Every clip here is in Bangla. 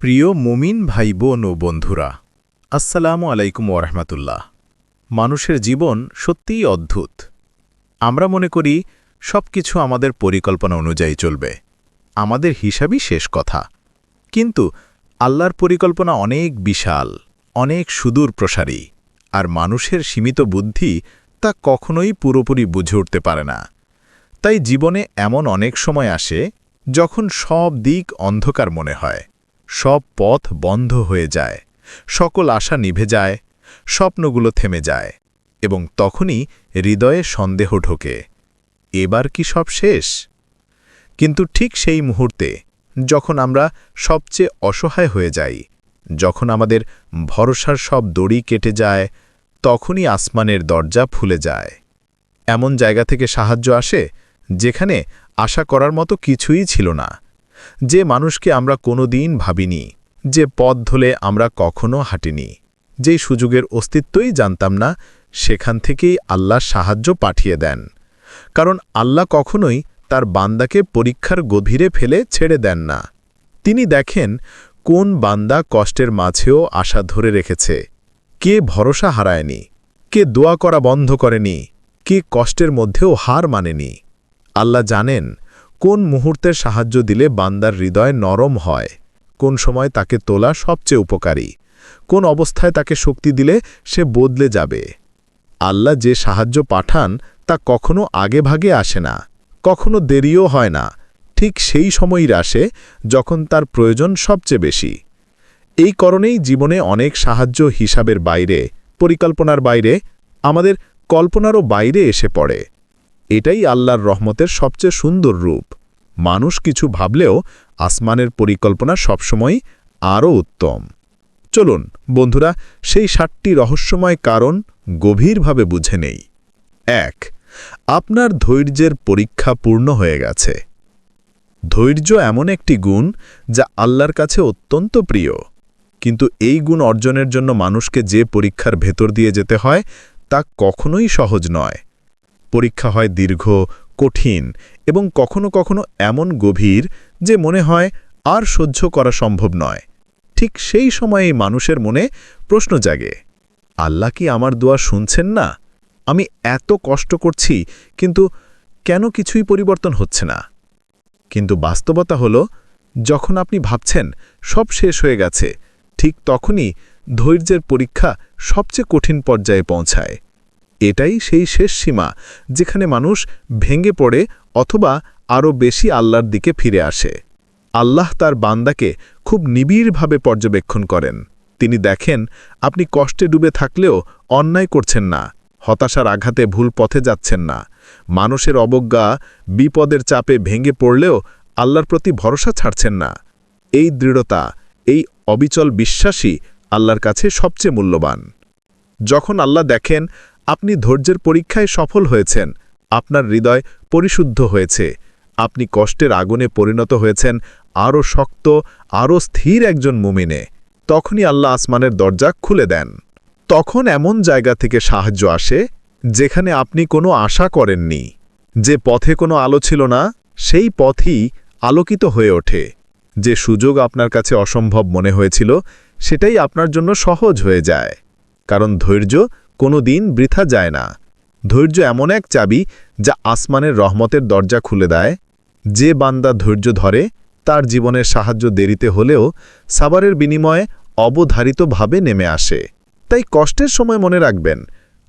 প্রিয় মুমিন ভাই বোন ও বন্ধুরা, আসসালামু আলাইকুম ওরহমতুল্লাহ মানুষের জীবন সত্যিই অদ্ভুত। আমরা মনে করি সব কিছু আমাদের পরিকল্পনা অনুযায়ী চলবে। আমাদের হিসাবই শেষ কথা। কিন্তু আল্লাহর পরিকল্পনা অনেক বিশাল, অনেক সুদূর প্রসারী, আর মানুষের সীমিত বুদ্ধি তা কখনোই পুরোপুরি বুঝে উঠতে পারে না। তাই জীবনে এমন অনেক সময় আসে যখন সব দিক অন্ধকার মনে হয়। সব পথ বন্ধ হয়ে যায়। সকল আশা নিভে যায়, স্বপ্নগুলো থেমে যায় এবং তখনই হৃদয়ে সন্দেহ ঢোকে, এবার কি সব শেষ? কিন্তু ঠিক সেই মুহূর্তে যখন আমরা সবচেয়ে অসহায় হয়ে যাই, যখন আমাদের ভরসার সব দড়ি কেটে যায়, তখনই আসমানের দরজা ফুলে যায়। এমন জায়গা থেকে সাহায্য আসে যেখানে আশা করার মতো কিছুই ছিল না। যে মানুষকে আমরা কোনো দিন ভাবিনি, যে পথ ধলে আমরা কখনো হাঁটিনি। যেই সুযোগের অস্তিত্বই জানতাম না, সেখান থেকেই আল্লাহ সাহায্য পাঠিয়ে দেন। কারণ আল্লাহ কখনোই তার বান্দাকে পরীক্ষার গভীরে ফেলে ছেড়ে দেন না। তিনি দেখেন কোন বান্দা কষ্টের মাঝেও আশা ধরে রেখেছে। কে ভরসা হারায়নি, কে দোয়া করা বন্ধ করেনি, কে কষ্টের মধ্যেও হার মানেনি। আল্লাহ জানেন কোন মুহূর্তের সাহায্য দিলে বান্দার হৃদয় নরম হয়? কোন সময় তাকে তোলা সবচেয়ে উপকারী? কোন অবস্থায় তাকে শক্তি দিলে সে বদলে যাবে? আল্লাহ যে সাহায্য পাঠান তা কখনো আগে ভাগে আসে না, কখনো দেরিও হয় না, ঠিক সেই সময়ই আসে যখন তার প্রয়োজন সবচেয়ে বেশি। এই কারণেই জীবনে অনেক সাহায্য হিসাবের বাইরে, পরিকল্পনার বাইরে, আমাদের কল্পনারও বাইরে এসে পড়ে। এটাই আল্লাহর রহমতের সবচেয়ে সুন্দর রূপ। মানুষ কিছু ভাবলেও আসমানের পরিকল্পনা সবসময় আরও উত্তম। চলুন, বন্ধুরা, সেই সাতটি রহস্যময় কারণ গভীরভাবে বুঝে নেই। এক, আপনার ধৈর্যের পরীক্ষা পূর্ণ হয়ে গেছে। ধৈর্য এমন একটি গুণ যা আল্লাহর কাছে অত্যন্ত প্রিয়। কিন্তু এই গুণ অর্জনের জন্য মানুষকে যে পরীক্ষার ভেতর দিয়ে যেতে হয় তা কখনোই সহজ নয়। পরীক্ষা হয় দীর্ঘ, কঠিন এবং কখনো কখনো এমন গভীর যে মনে হয় আর সহ্য করা সম্ভব নয়। ঠিক সেই সময়েই মানুষের মনে প্রশ্ন জাগে, আল্লাহ কি আমার দোয়া শুনছেন না? আমি এত কষ্ট করছি, কিন্তু কেন কিছুই পরিবর্তন হচ্ছে না? কিন্তু বাস্তবতা হল, যখন আপনি ভাবছেন সব শেষ হয়ে গেছে, ঠিক তখনই ধৈর্যের পরীক্ষা সবচেয়ে কঠিন পর্যায়ে পৌঁছায়। এটাই সেই শেষ সীমা যেখানে মানুষ ভেঙে পড়ে অথবা আরও বেশি আল্লাহর দিকে ফিরে আসে। আল্লাহ তার বান্দাকে খুব নিবিড়ভাবে পর্যবেক্ষণ করেন। তিনি দেখেন, আপনি কষ্টে ডুবে থাকলেও অন্যায় করছেন না, হতাশার আঘাতে ভুল পথে যাচ্ছেন না। মানুষের অবজ্ঞা বিপদের চাপে ভেঙে পড়লেও আল্লাহর প্রতি ভরসা ছাড়ছেন না। এই দৃঢ়তা, এই অবিচল বিশ্বাসী আল্লাহর কাছে সবচেয়ে মূল্যবান। যখন আল্লাহ দেখেন আপনি ধৈর্যের পরীক্ষায় সফল হয়েছেন। আপনার হৃদয় পরিশুদ্ধ হয়েছে। আপনি কষ্টের আগুনে পরিণত হয়েছেন। আরও শক্ত, আরও স্থির একজন মুমিনে। তখনই আল্লাহ আসমানের দরজা খুলে দেন। তখন এমন জায়গা থেকে সাহায্য আসে, যেখানে আপনি কোনো আশা করেননি। যে পথে কোনো আলো ছিল না, সেই পথই আলোকিত হয়ে ওঠে। যে সুযোগ আপনার কাছে অসম্ভব মনে হয়েছিল, সেটাই আপনার জন্য সহজ হয়ে যায়। কারণ ধৈর্য কোনো দিন বৃথা যায় না। ধৈর্য এমন এক চাবি যা আসমানের রহমতের দরজা খুলে দেয়। যে বান্দা ধৈর্য ধরে, তার জীবনের সাহায্য দেরিতে হলেও সাবারের বিনিময়ে অবধারিতভাবে নেমে আসে। তাই কষ্টের সময় মনে রাখবেন,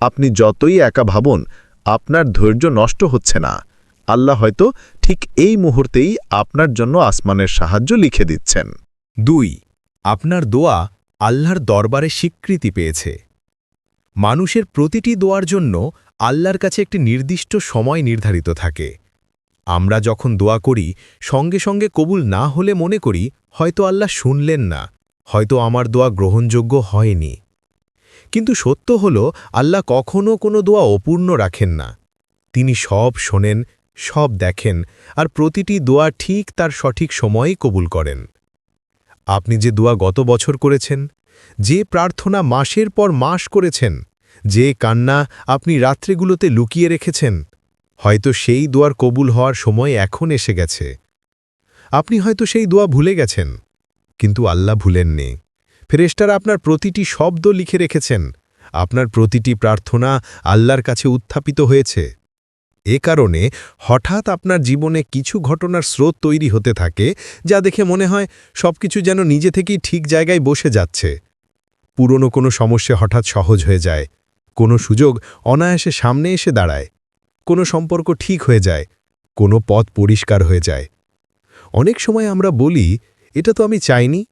আপনি যতই একা ভাবুন, আপনার ধৈর্য নষ্ট হচ্ছে না। আল্লাহ হয়তো ঠিক এই মুহূর্তেই আপনার জন্য আসমানের সাহায্য লিখে দিচ্ছেন। দুই, আপনার দোয়া আল্লাহর দরবারে স্বীকৃতি পেয়েছে। মানুষের প্রতিটি দোয়ার জন্য আল্লাহর কাছে একটি নির্দিষ্ট সময় নির্ধারিত থাকে। আমরা যখন দোয়া করি, সঙ্গে সঙ্গে কবুল না হলে মনে করি, হয়তো আল্লাহ শুনলেন না, হয়তো আমার দোয়া গ্রহণযোগ্য হয়নি। কিন্তু সত্য হল, আল্লাহ কখনও কোনো দোয়া অপূর্ণ রাখেন না। তিনি সব শোনেন, সব দেখেন, আর প্রতিটি দোয়া ঠিক তার সঠিক সময়েই কবুল করেন। আপনি যে দোয়া গত বছর করেছেন, যে প্রার্থনা মাসের পর মাস করেছেন যে কান্না আপনি রাত্রেগুলোতে লুকিয়ে রেখেছেন, হয়তো সেই দোয়ার কবুল হওয়ার সময় এখন এসে গেছে। আপনি হয়তো সেই দোয়া ভুলে গেছেন, কিন্তু আল্লাহ ভুলেননি। ফেরেস্টারা আপনার প্রতিটি শব্দ লিখে রেখেছেন। আপনার প্রতিটি প্রার্থনা আল্লাহর কাছে উত্থাপিত হয়েছে। এ কারণে হঠাৎ আপনার জীবনে কিছু ঘটনার স্রোত তৈরি হতে থাকে, যা দেখে মনে হয় সবকিছু যেন নিজে থেকেই ঠিক জায়গায় বসে যাচ্ছে। পুরনো কোনো সমস্যা হঠাৎ সহজ হয়ে যায়। কোনো সুযোগ অনায়াসে সামনে এসে দাঁড়ায়। কোনো সম্পর্ক ঠিক হয়ে যায়, কোনো পথ পরিষ্কার হয়ে যায়। অনেক সময় আমরা বলি, এটা তো আমি চাইনি।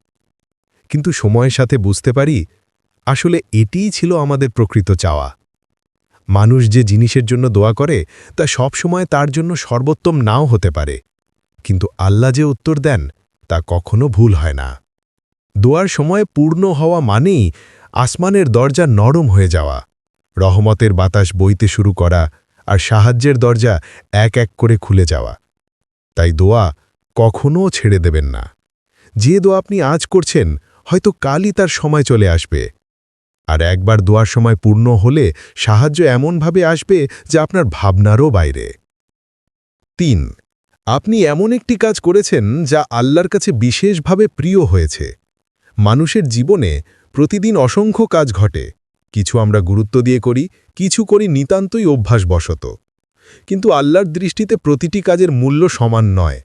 কিন্তু সময়ের সাথে বুঝতে পারি, আসলে এটিই ছিল আমাদের প্রকৃত চাওয়া। মানুষ যে জিনিসের জন্য দোয়া করে, তা সব সময় তার জন্য সর্বোত্তম নাও হতে পারে। কিন্তু আল্লাহ যে উত্তর দেন, তা কখনো ভুল হয় না। দোয়ার সময় পূর্ণ হওয়া মানেই আসমানের দরজা নরম হয়ে যাওয়া। রহমতের বাতাস বইতে শুরু করা আর সাহায্যের দরজা এক এক করে খুলে যাওয়া। তাই দোয়া কখনও ছেড়ে দেবেন না। যে দোয়া আপনি আজ করছেন, হয়তো কালই তার সময় চলে আসবে। আর একবার দোয়ার সময় পূর্ণ হলে সাহায্য এমনভাবে আসবে যা আপনার ভাবনারও বাইরে। তিন, আপনি এমন একটি কাজ করেছেন যা আল্লাহর কাছে বিশেষভাবে প্রিয় হয়েছে। মানুষের জীবনে প্রতিদিন অসংখ্য কাজ ঘটে। কিছু আমরা গুরুত্ব দিয়ে করি, কিছু করি নিতান্তই অভ্যাসবশত। কিন্তু আল্লাহর দৃষ্টিতে প্রতিটি কাজের মূল্য সমান নয়।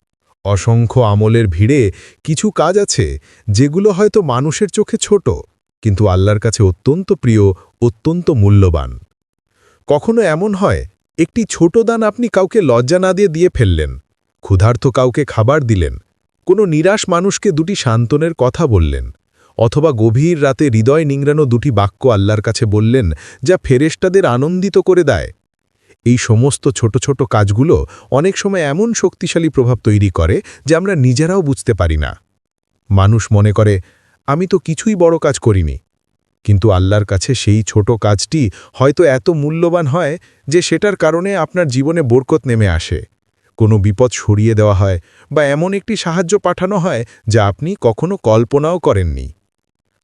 অসংখ্য আমলের ভিড়ে কিছু কাজ আছে, যেগুলো হয়তো মানুষের চোখে ছোট, কিন্তু আল্লাহর কাছে অত্যন্ত প্রিয়, অত্যন্ত মূল্যবান। কখনো এমন হয়, একটি ছোট দান আপনি কাউকে লজ্জা না দিয়ে দিয়ে ফেললেন, ক্ষুধার্ত কাউকে খাবার দিলেন, কোনো নিরাশ মানুষকে দুটি সান্ত্বনের কথা বললেন। অথবা গভীর রাতে হৃদয় নিংড়ানো দুটি বাক্য আল্লাহর কাছে বললেন, যা ফেরেশতাদের আনন্দিত করে দেয়। এই সমস্ত ছোট ছোট কাজগুলো অনেক সময় এমন শক্তিশালী প্রভাব তৈরি করে, যে আমরা নিজেরাও বুঝতে পারি না। মানুষ মনে করে, আমি তো কিছুই বড় কাজ করিনি। কিন্তু আল্লাহর কাছে সেই ছোট কাজটি হয়তো এত মূল্যবান হয় যে সেটার কারণে আপনার জীবনে বরকত নেমে আসে। কোনো বিপদ সরিয়ে দেওয়া হয় বা এমন একটি সাহায্য পাঠানো হয় যা আপনি কখনো কল্পনাও করেননি।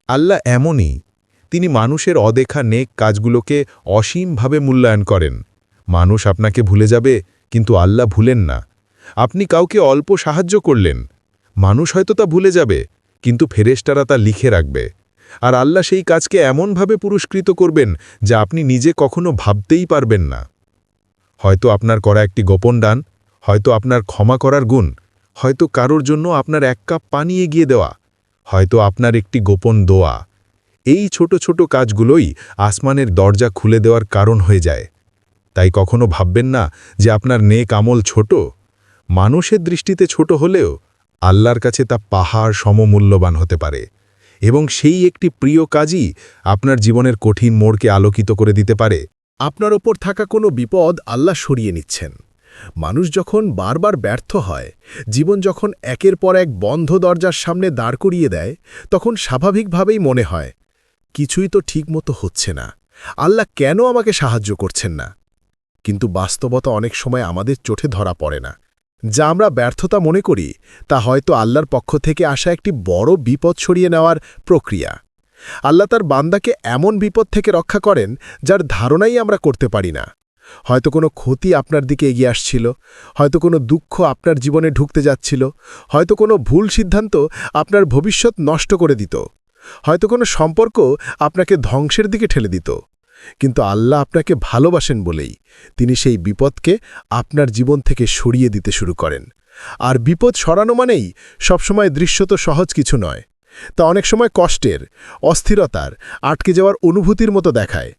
আল্লাহ এমনই। তিনি মানুষের অদেখা নেক কাজগুলোকে অসীমভাবে মূল্যায়ন করেন। মানুষ আপনাকে ভুলে যাবে, কিন্তু আল্লাহ ভুলেন না। আপনি কাউকে অল্প সাহায্য করলেন। মানুষ হয়তো তা ভুলে যাবে, কিন্তু ফেরেশতারা তা লিখে রাখবে। আর আল্লাহ সেই কাজকে এমনভাবে পুরস্কৃত করবেন, যা আপনি নিজে কখনো ভাবতেই পারবেন না। হয়তো আপনার করা একটি গোপন দান, হয়তো আপনার ক্ষমা করার গুণ, হয়তো কারোর জন্য আপনার এক কাপ পানি এগিয়ে দেওয়া হয়তো আপনার একটি গোপন দোয়া। এই ছোট ছোট কাজগুলোই আসমানের দরজা খুলে দেওয়ার কারণ হয়ে যায়। তাই কখনো ভাববেন না যে আপনার নেক আমল ছোট। মানুষের দৃষ্টিতে ছোট হলেও আল্লাহর কাছে তা পাহাড় সমমূল্যবান হতে পারে। এবং সেই একটি প্রিয় কাজই আপনার জীবনের কঠিন মোড়কে আলোকিত করে দিতে পারে। আপনার ওপর থাকা কোনো বিপদ আল্লাহ সরিয়ে নিচ্ছেন। মানুষ যখন বারবার ব্যর্থ হয়, জীবন যখন একের পর এক বন্ধ দরজার সামনে দাঁড় করিয়ে দেয়, তখন স্বাভাবিকভাবেই মনে হয়, কিছুই তো ঠিকমতো হচ্ছে না। আল্লাহ কেন আমাকে সাহায্য করছেন না? কিন্তু বাস্তবতা অনেক সময় আমাদের চোখে ধরা পড়ে না। যা আমরা ব্যর্থতা মনে করি, তা হয়তো আল্লাহর পক্ষ থেকে আসা একটি বড় বিপদ সরিয়ে নেওয়ার প্রক্রিয়া। আল্লাহ তার বান্দাকে এমন বিপদ থেকে রক্ষা করেন, যার ধারণাই আমরা করতে পারি না। হয়তো কোনো ক্ষতি আপনার দিকে এগিয়ে আসছিল, হয়তো কোনো দুঃখ আপনার জীবনে ঢুকতে যাচ্ছিল, হয়তো কোনো ভুল সিদ্ধান্ত আপনার ভবিষ্যৎ নষ্ট করে দিত, হয়তো কোনো সম্পর্ক আপনাকে ধ্বংসের দিকে ঠেলে দিত। কিন্তু আল্লাহ আপনাকে ভালোবাসেন বলেই তিনি সেই বিপদকে আপনার জীবন থেকে সরিয়ে দিতে শুরু করেন। আর বিপদ সরানো মানেই সবসময় দৃশ্যত সহজ কিছু নয়, তা অনেক সময় কষ্টের, অস্থিরতার, আটকে যাওয়ার অনুভূতির মতো দেখায়।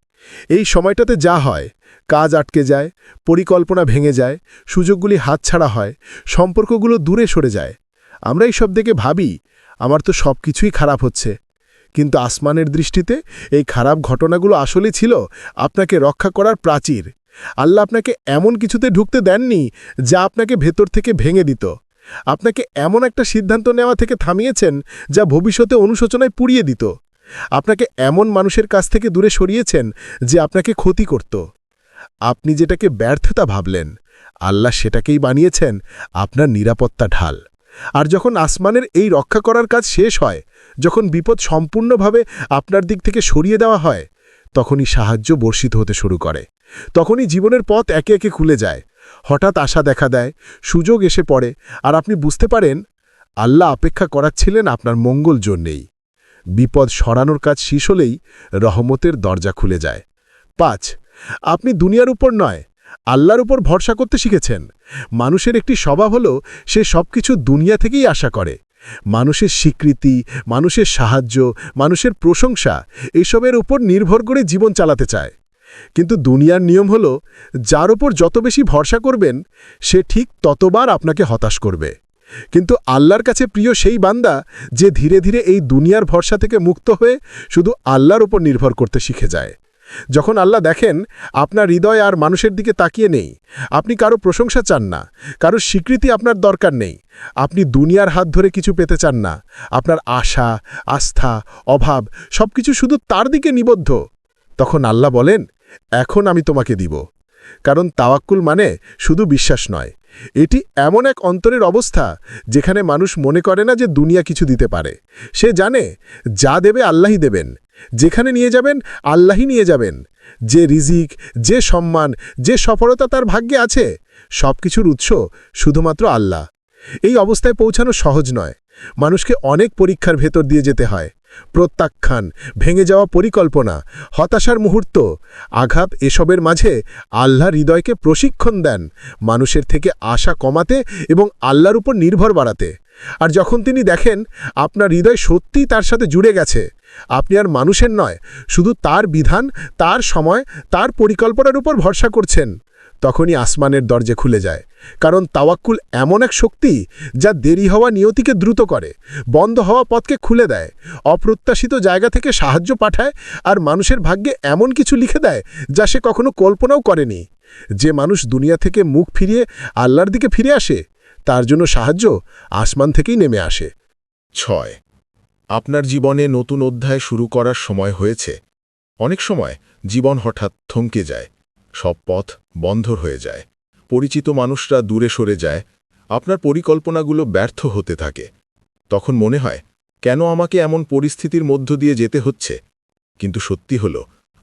এই সময়টাতে যা হয়, কাজ আটকে যায়, পরিকল্পনা ভেঙে যায়, সুযোগগুলি হাতছাড়া হয়, সম্পর্কগুলো দূরে সরে যায়। আমরা এই সব দেখে ভাবি, আমার তো সব কিছুই খারাপ হচ্ছে। কিন্তু আসমানের দৃষ্টিতে এই খারাপ ঘটনাগুলো আসলে ছিল আপনাকে রক্ষা করার প্রাচীর। আল্লাহ আপনাকে এমন কিছুতে ঢুকতে দেননি যা আপনাকে ভেতর থেকে ভেঙে দিত। আপনাকে এমন একটা সিদ্ধান্ত নেওয়া থেকে থামিয়েছেন যা ভবিষ্যতে অনুশোচনায় পুড়িয়ে দিত। আপনাকে এমন মানুষের কাছ থেকে দূরে সরিয়েছেন যে আপনাকে ক্ষতি করত। আপনি যেটাকে ব্যর্থতা ভাবলেন, আল্লাহ সেটাকেই বানিয়েছেন, আপনার নিরাপত্তা ঢাল। আর যখন আসমানের এই রক্ষা করার কাজ শেষ হয়, যখন বিপদ সম্পূর্ণভাবে আপনার দিক থেকে সরিয়ে দেওয়া হয়, তখনই সাহায্য বর্ষিত হতে শুরু করে। তখনই জীবনের পথ একে একে খুলে যায়। হঠাৎ আশা দেখা দেয়, সুযোগ এসে পড়ে, আর আপনি বুঝতে পারেন, আল্লাহ অপেক্ষা করাচ্ছিলেন আপনার মঙ্গল জন্যেই। বিপদ সরানোর কাজ শেষ হলেই রহমতের দরজা খুলে যায়। পাঁচ, আপনি দুনিয়ার উপর নয়, আল্লাহর উপর ভরসা করতে শিখেছেন। মানুষের একটি স্বভাব হল, সে সবকিছু দুনিয়া থেকেই আশা করে। মানুষের স্বীকৃতি, মানুষের সাহায্য, মানুষের প্রশংসা, এসবের উপর নির্ভর করে জীবন চালাতে চায়। কিন্তু দুনিয়ার নিয়ম হল, যার ওপর যত বেশি ভরসা করবেন, সে ঠিক ততবার আপনাকে হতাশ করবে। কিন্তু আল্লাহর কাছে প্রিয় সেই বান্দা যে ধীরে ধীরে এই দুনিয়ার ভরসা থেকে মুক্ত হয়ে শুধু আল্লাহর ওপর নির্ভর করতে শিখে যায়। যখন আল্লাহ দেখেন, আপনার হৃদয় আর মানুষের দিকে তাকিয়ে নেই, আপনি কারও প্রশংসা চান না, কারও স্বীকৃতি আপনার দরকার নেই, আপনি দুনিয়ার হাত ধরে কিছু পেতে চান না, আপনার আশা, আস্থা, অভাব সবকিছু শুধু তার দিকে নিবদ্ধ। তখন আল্লাহ বলেন, এখন আমি তোমাকে দিব। কারণ তাওয়াক্কুল মানে শুধু বিশ্বাস নয় এটি এমন এক অন্তরের অবস্থা যেখানে মানুষ মনে করে না যে দুনিয়া কিছু দিতে পারে। সে জানে, যা দেবে আল্লাহই দেবেন। যেখানে নিয়ে যাবেন, আল্লাহই নিয়ে যাবেন। যে রিজিক, যে সম্মান, যে সফলতা তার ভাগ্যে আছে সব কিছুর উৎস শুধুমাত্র আল্লাহ। এই অবস্থায় পৌঁছানো সহজ নয়। মানুষকে অনেক পরীক্ষার ভেতর দিয়ে যেতে হয়। প্রত্যাখ্যান, ভেঙে যাওয়া পরিকল্পনা, হতাশার মুহূর্ত, আঘাত এসবের মাঝে আল্লাহ হৃদয়কে প্রশিক্ষণ দেন, মানুষের থেকে আশা কমাতে এবং আল্লাহর উপর নির্ভর বাড়াতে। আর যখন তিনি দেখেন আপনার হৃদয় সত্যিই তার সাথে জুড়ে গেছে, আপনি আর মানুষের নয়, শুধু তার বিধান, তার সময়, তার পরিকল্পনার উপর ভরসা করছেন। তখনই আসমানের দরজা খুলে যায়, কারণ তাওয়াক্কুল এমন এক শক্তি যা দেরি হওয়া নিয়তিকে দ্রুত করে, বন্ধ হওয়া পথকে খুলে দেয়, অপ্রত্যাশিত জায়গা থেকে সাহায্য পাঠায় আর মানুষের ভাগ্যে এমন কিছু লিখে দেয় যা সে কখনো কল্পনাও করেনি। যে মানুষ দুনিয়া থেকে মুখ ফিরিয়ে আল্লাহর দিকে ফিরে আসে, তার জন্য সাহায্য আসমান থেকেই নেমে আসে। ছয়, আপনার জীবনে নতুন অধ্যায় শুরু করার সময় হয়েছে। অনেক সময় জীবন হঠাৎ থমকে যায় সব পথ বন্ধ হয়ে যায়। পরিচিত মানুষরা দূরে সরে যায়। আপনার পরিকল্পনাগুলো ব্যর্থ হতে থাকে। তখন মনে হয়, কেন আমাকে এমন পরিস্থিতির মধ্য দিয়ে যেতে হচ্ছে? কিন্তু সত্যি হল,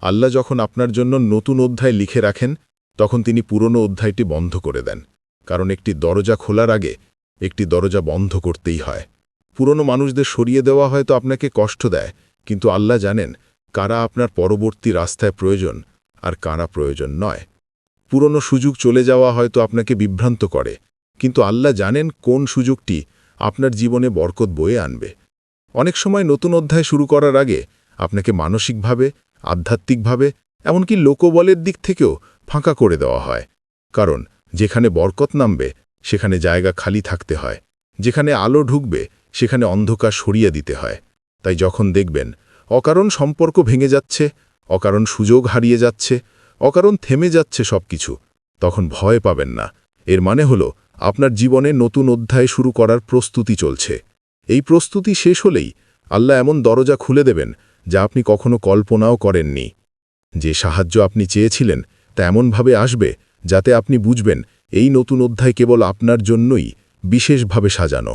আল্লাহ যখন আপনার জন্য নতুন অধ্যায় লিখে রাখেন, তখন তিনি পুরনো অধ্যায়টি বন্ধ করে দেন। কারণ একটি দরজা খোলার আগে একটি দরজা বন্ধ করতেই হয়। পুরনো মানুষদের সরিয়ে দেওয়া হয়তো আপনাকে কষ্ট দেয়, কিন্তু আল্লাহ জানেন, কারা আপনার পরবর্তী রাস্তায় প্রয়োজন আর কারা প্রয়োজন নয়। পুরনো সুযোগ চলে যাওয়া হয়তো আপনাকে বিভ্রান্ত করে, কিন্তু আল্লাহ জানেন কোন সুযোগটি আপনার জীবনে বরকত বয়ে আনবে। অনেক সময় নতুন অধ্যায় শুরু করার আগে আপনাকে মানসিকভাবে, আধ্যাত্মিকভাবে, এমনকি লোকবলের দিক থেকেও ফাঁকা করে দেওয়া হয়। কারণ যেখানে বরকত নামবে, সেখানে জায়গা খালি থাকতে হয়। যেখানে আলো ঢুকবে, সেখানে অন্ধকার সরিয়ে দিতে হয়। তাই যখন দেখবেন অকারণ সম্পর্ক ভেঙে যাচ্ছে অকারণ সুযোগ হারিয়ে যাচ্ছে, অকারণ থেমে যাচ্ছে সবকিছু। তখন ভয় পাবেন না। এর মানে হল, আপনার জীবনে নতুন অধ্যায় শুরু করার প্রস্তুতি চলছে। এই প্রস্তুতি শেষ হলেই আল্লাহ এমন দরজা খুলে দেবেন যা আপনি কখনো কল্পনাও করেননি। যে সাহায্য আপনি চেয়েছিলেন তা এমনভাবে আসবে যাতে আপনি বুঝবেন এই নতুন অধ্যায় কেবল আপনার জন্যই বিশেষভাবে সাজানো।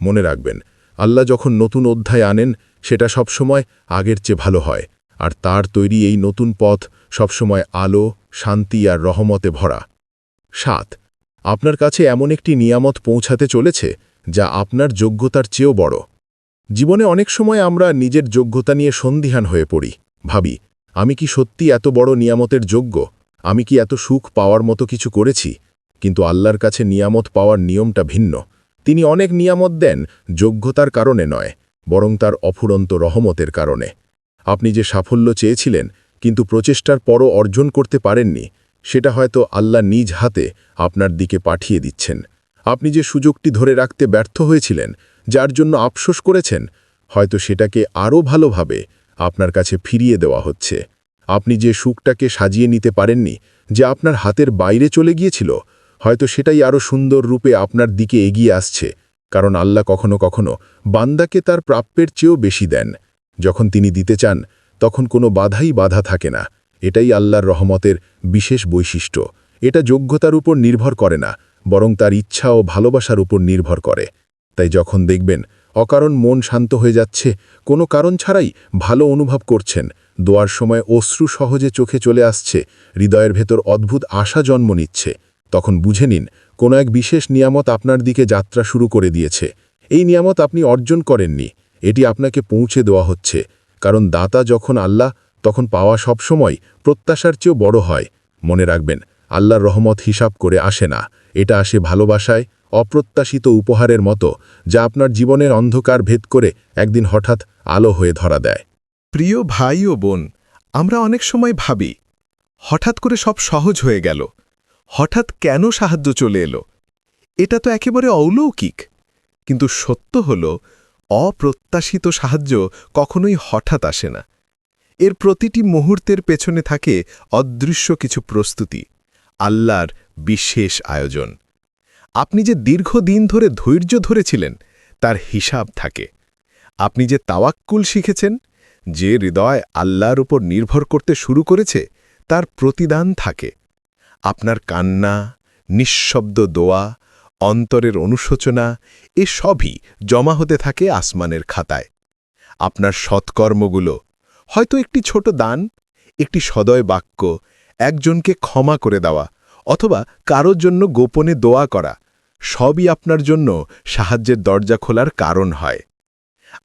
মনে রাখবেন, আল্লাহ যখন নতুন অধ্যায় আনেন, সেটা সবসময় আগের চেয়ে ভালো হয়। আর তার তৈরি এই নতুন পথ সবসময় আলো, শান্তি আর রহমতে ভরা। সাত, আপনার কাছে এমন একটি নিয়ামত পৌঁছাতে চলেছে, যা আপনার যোগ্যতার চেয়েও বড়। জীবনে অনেক সময় আমরা নিজের যোগ্যতা নিয়ে সন্দিহান হয়ে পড়ি। ভাবি, আমি কি সত্যি এত বড় নিয়ামতের যোগ্য? আমি কি এত সুখ পাওয়ার মতো কিছু করেছি? কিন্তু আল্লাহর কাছে নিয়ামত পাওয়ার নিয়মটা ভিন্ন। তিনি অনেক নিয়ামত দেন, যোগ্যতার কারণে নয়, বরং তার অফুরন্ত রহমতের কারণে। আপনি যে সাফল্য চেয়েছিলেন, কিন্তু প্রচেষ্টার পরও অর্জন করতে পারেননি, সেটা হয়তো আল্লাহ নিজ হাতে আপনার দিকে পাঠিয়ে দিচ্ছেন। আপনি যে সুযোগটি ধরে রাখতে ব্যর্থ হয়েছিলেন, যার জন্য আফসোস করেছেন, হয়তো সেটাকে আরও ভালোভাবে আপনার কাছে ফিরিয়ে দেওয়া হচ্ছে। আপনি যে সুখটাকে সাজিয়ে নিতে পারেননি, যে আপনার হাতের বাইরে চলে গিয়েছিল, হয়তো সেটাই আরও সুন্দর রূপে আপনার দিকে এগিয়ে আসছে, কারণ আল্লাহ কখনো কখনো বান্দাকে তার প্রাপ্যের চেয়েও বেশি দেন। যখন তিনি দিতে চান, তখন কোনো বাধাই বাধা থাকে না। এটাই আল্লাহর রহমতের বিশেষ বৈশিষ্ট্য। এটা যোগ্যতার উপর নির্ভর করে না, বরং তার ইচ্ছা ও ভালোবাসার উপর নির্ভর করে। তাই যখন দেখবেন অকারণ মন শান্ত হয়ে যাচ্ছে, কোনো কারণ ছাড়াই ভালো অনুভব করছেন, দোয়ার সময় অশ্রু সহজে চোখে চলে আসছে, হৃদয়ের ভেতর অদ্ভুত আশা জন্ম নিচ্ছে, তখন বুঝে নিন, কোনো এক বিশেষ নিয়ামত আপনার দিকে যাত্রা শুরু করে দিয়েছে। এই নিয়ামত আপনি অর্জন করেননি। এটি আপনাকে পৌঁছে দেওয়া হচ্ছে, কারণ দাতা যখন আল্লাহ, তখন পাওয়া সবসময় প্রত্যাশার চেয়েও বড় হয়। মনে রাখবেন, আল্লাহর রহমত হিসাব করে আসে না। এটা আসে ভালোবাসায়, অপ্রত্যাশিত উপহারের মতো, যা আপনার জীবনের অন্ধকার ভেদ করে একদিন হঠাৎ আলো হয়ে ধরা দেয়। প্রিয় ভাই ও বোন, আমরা অনেক সময় ভাবি, হঠাৎ করে সব সহজ হয়ে গেল, হঠাৎ কেন সাহায্য চলে এলো? এটা তো একেবারে অলৌকিক। কিন্তু সত্য হল অপ্রত্যাশিত সাহায্য কখনোই হঠাৎ আসে না। এর প্রতিটি মুহূর্তের পেছনে থাকে অদৃশ্য কিছু প্রস্তুতি, আল্লাহর বিশেষ আয়োজন। আপনি যে দীর্ঘদিন ধরে ধৈর্য ধরেছিলেন, তার হিসাব থাকে। আপনি যে তাওয়াক্কুল শিখেছেন, যে হৃদয় আল্লাহর উপর নির্ভর করতে শুরু করেছে, তার প্রতিদান থাকে। আপনার কান্না, নিঃশব্দ দোয়া অন্তরের অনুশোচনা এ সবই জমা হতে থাকে আসমানের খাতায়। আপনার সৎকর্মগুলো, হয়তো একটি ছোট দান, একটি সদয় বাক্য, একজনকে ক্ষমা করে দেওয়া, অথবা কারোর জন্য গোপনে দোয়া করা, সবই আপনার জন্য সাহায্যের দরজা খোলার কারণ হয়।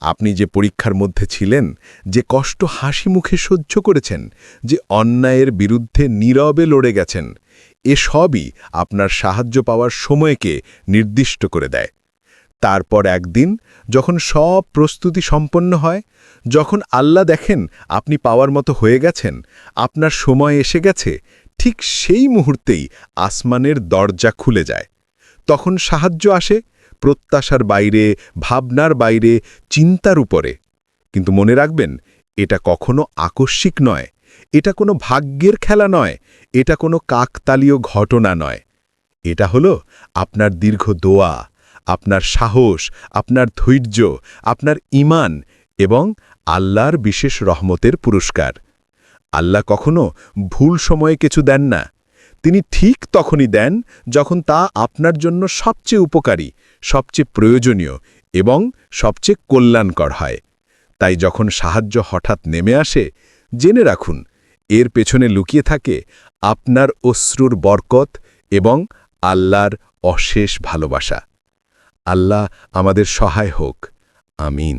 আপনি যে পরীক্ষার মধ্যে ছিলেন, যে কষ্ট হাসি মুখে সহ্য করেছেন, যে অন্যায়ের বিরুদ্ধে নীরবে লড়ে গেছেন এ সবই আপনার সাহায্য পাওয়ার সময়কে নির্দিষ্ট করে দেয়। তারপর একদিন, যখন সব প্রস্তুতি সম্পন্ন হয়, যখন আল্লাহ দেখেন আপনি পাওয়ার মতো হয়ে গেছেন, আপনার সময় এসে গেছে, ঠিক সেই মুহূর্তেই আসমানের দরজা খুলে যায়। তখন সাহায্য আসে প্রত্যাশার বাইরে, ভাবনার বাইরে, চিন্তার উপরে। কিন্তু মনে রাখবেন, এটা কখনো আকস্মিক নয়। এটা কোনো ভাগ্যের খেলা নয়, এটা কোনো কাকতালীয় ঘটনা নয়। এটা হলো আপনার দীর্ঘ দোয়া, আপনার সাহস, আপনার ধৈর্য, আপনার ইমান এবং আল্লাহর বিশেষ রহমতের পুরস্কার। আল্লাহ কখনো ভুল সময়ে কিছু দেন না। তিনি ঠিক তখনই দেন যখন তা আপনার জন্য সবচেয়ে উপকারী, সবচেয়ে প্রয়োজনীয় এবং সবচেয়ে কল্যাণকর হয়। তাই যখন সাহায্য হঠাৎ নেমে আসে, জেনে রাখুন এর পেছনে লুকিয়ে থাকে আপনার অশ্রুর বরকত এবং আল্লাহর অশেষ ভালোবাসা। আল্লাহ আমাদের সহায় হোক। আমিন।